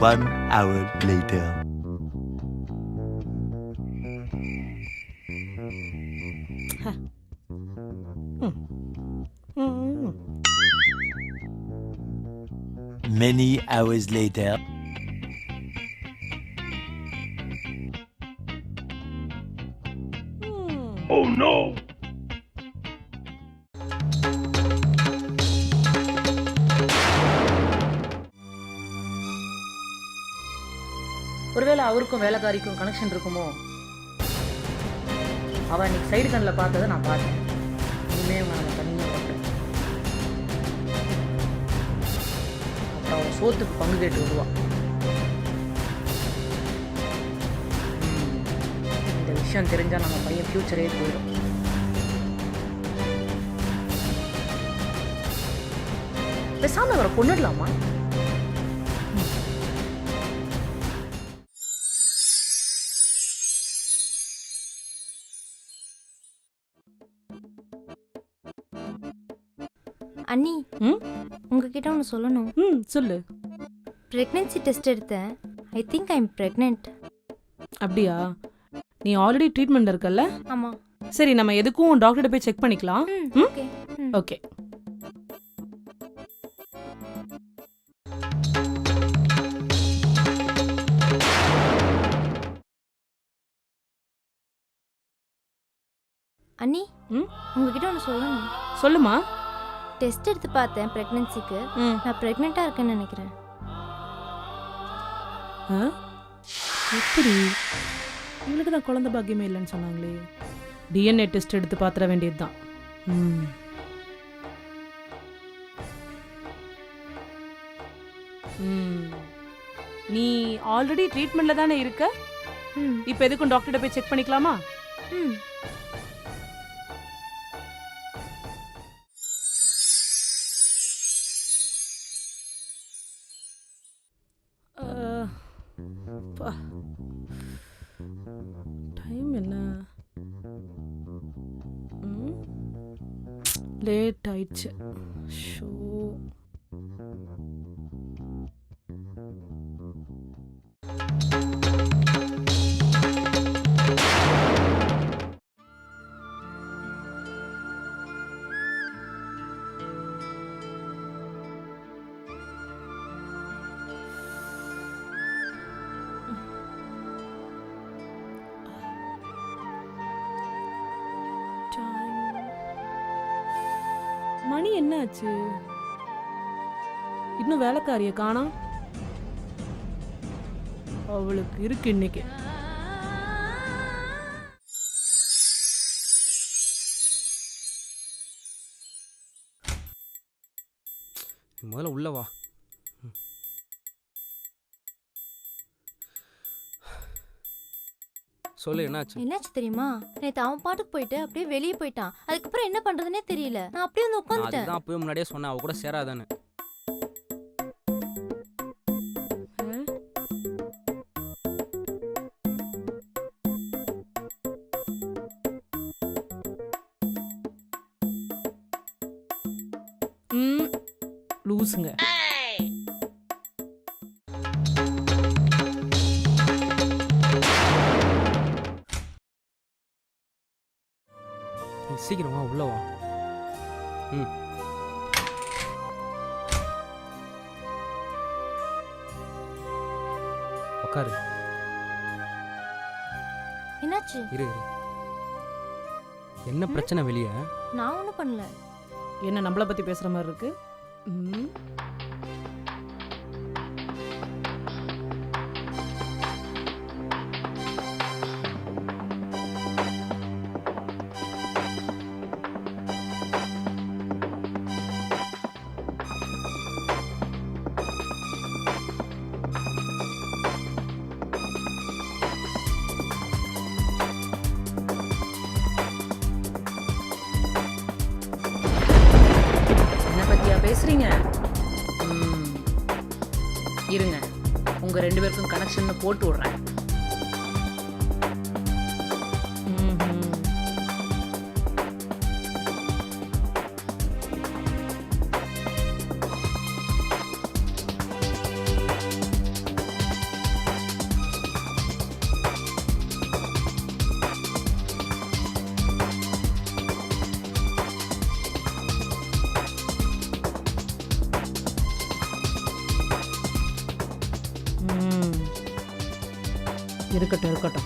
One hour later. Many hours later. Oh no! ஒருவேளை அவருக்கும் வேலைக்காரிக்கும் connection இருக்குமோ? அவன் இன்னைக்கு சைடு கண்ணில் பார்த்ததை நான் பார்த்தேன். இனிமே அவன் நம்ம தனியாக பார்த்தேன் அப்புறம் அவன் சோத்துக்கு பங்கு கேட்டு வருவான் இந்த விஷயம் தெரிஞ்சால் நம்ம பையன் ஃப்யூச்சரே போயிடும். பேசாமல் அவரை கொண்டுடலாமா அண்ணி ம்? உங்ககிட்ட ஒன்று சொல்லணும். ம் சொல்லு. ப்ரெக்னென்சி டெஸ்ட் எடுத்தேன். ஐ திங்க் ஐம் ப்ரெக்னென்ட் அப்படியா? நீ ஆல்ரெடி ட்ரீட்மெண்ட் இருக்கல்ல? ஆமாம் சரி நம்ம எதுக்கும் டாக்டர்கிட்ட போய் செக் பண்ணிக்கலாம். ம்? ஓகே ஓகே அண்ணி ம்? உங்ககிட்ட ஒன்று சொல்லணும். சொல்லுமா? டெஸ்ட் எடுத்து பார்த்தேன் ப்ரெக்னென்சிக்கு நான் ப்ரெக்னெண்ட்டாக இருக்கேன்னு நினைக்கிறேன். ஆ? எப்படி? உங்களுக்கு தான் குழந்தை பாக்கியமே இல்லைன்னு சொன்னாங்களே. டிஎன்ஏ டெஸ்ட் எடுத்து பாத்திர வேண்டியதுதான். ம். ம். நீ ஆல்ரெடி ட்ரீட்மெண்ட்ல தானே இருக்க? ம். இப்போ எதுக்கும் டாக்டர்கிட்ட போய் செக் பண்ணிக்கலாமா? ம். அப்பா. டைம் என்ன? லேட் ஆயிடுச்சு. ஷோ. என்ன ஆச்சு இன்னும் வேலைக்காரிய காணோம். அவளுக்கு இருக்கு இன்னைக்கு. முதல்ல உள்ள வா. சொல்லு என்னாச்சு? என்னாச்சு தெரியுமா? நேற்று அவன் பாட்டுக்கு போயிட்டு அப்படியே வெளியே போயிட்டான். அதுக்கப்புறம் என்ன பண்ணுறதுனே தெரியல. நான் அப்படியே வந்து உட்காந்துட்டேன். அதுதான் அப்பவே முன்னாடியே சொன்னேன் அவ கூட சேராதான்னு. லூசுங்க. நீ சீக்கிரம் உள்ள வா ம். உட்காரு என்னாச்சு? இரு இரு. என்ன பிரச்சனை வெளியே? நான் ஒன்றும் பண்ணல. என்ன நம்மளை பத்தி பேசுற மாதிரி இருக்கு? ம். பேசுறீங்க? ம், இருங்க. உங்க ரெண்டு பேருக்கும் கனெக்ஷன் போட்டு விடுறேன். ഇത് കിട്ടും